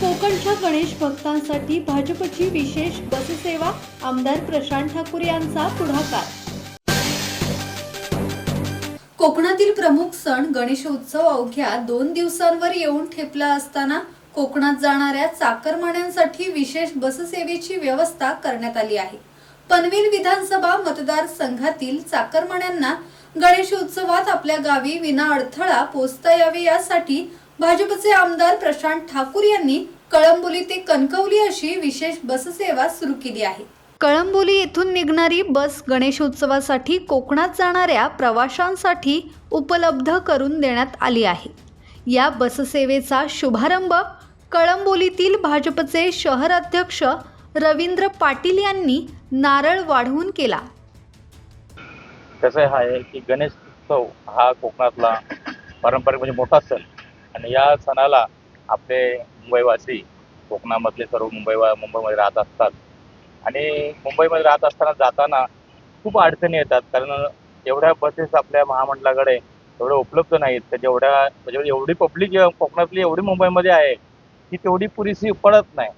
कोकणच्या गणेश भक्तांसाठी भाजपची विशेष बससेवा आमदार प्रशांत ठाकूर यांचा पुढाकार. कोकणातील प्रमुख सण गणेशोत्सव अवघ्या दोन दिवसांवर येऊन ठेपला असताना कोकणात जाणाऱ्या चाकरमान्यांसाठी विशेष बससेवेची व्यवस्था करण्यात आली आहे. पनवेल विधानसभा मतदारसंघातील चाकरमान्यांना गणेशोत्सवात आपल्या गावी विना अडथळा पोचता यावे यासाठी भाजपचे आमदार प्रशांत ठाकूर यांनी कळंबोली ते कणकवली अशी विशेष बससेवा सुरू केली आहे. कळंबोली येथून निघणारी बस गणेशोत्सवासाठी कोकणात जाणाऱ्या प्रवाशांसाठी उपलब्ध करून देण्यात आली आहे. या बससेवेचा शुभारंभ कळंबोलीतील भाजपचे शहर अध्यक्ष रवींद्र पाटील यांनी नारळ वाढवून केला. कसं आहे की गणेश उत्सव हा कोकणातला पारंपरिक म्हणजे मोठा सण. आणि या सणाला आपले मुंबईवासी कोकणामधले सर्व मुंबई मुंबईमध्ये राहत असतात. आणि मुंबईमध्ये राहत असताना जाताना खूप अडचणी येतात. कारण एवढ्या बसेस आपल्या महामंडळाकडे एवढ्या उपलब्ध नाहीत. तर जेवढ्या म्हणजे एवढी पब्लिक कोकणातली एवढी मुंबईमध्ये आहे की तेवढी पुरेशी पडत नाही.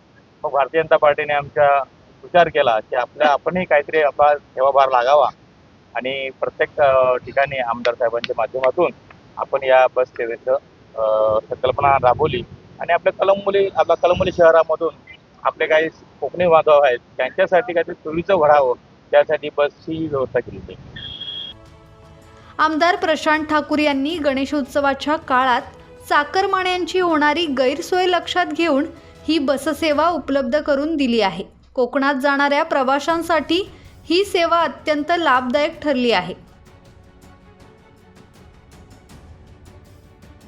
मग भारतीय जनता पार्टीने आमच्या विचार केला की आपल्या आपणही काहीतरी आपला सेवाभार लागावा. आणि प्रत्येक ठिकाणी आमदार साहेबांच्या माध्यमातून आपण या बस सेवेचं संकल्पना राबवली. आणि आपल्या कलममुली आपल्या कलंबोली शहरामधून आपले काही कोकणी बांधव आहेत त्यांच्यासाठी काहीतरी सोयीचं भरावं त्यासाठी बसची व्यवस्था केली होती. आमदार प्रशांत ठाकूर यांनी गणेशोत्सवाच्या काळात चाकरमान्यांची होणारी गैरसोय लक्षात घेऊन ही बससेवा उपलब्ध करून दिली आहे. कोकणात जाणाऱ्या प्रवाशांसाठी ही सेवा अत्यंत लाभदायक ठरली आहे.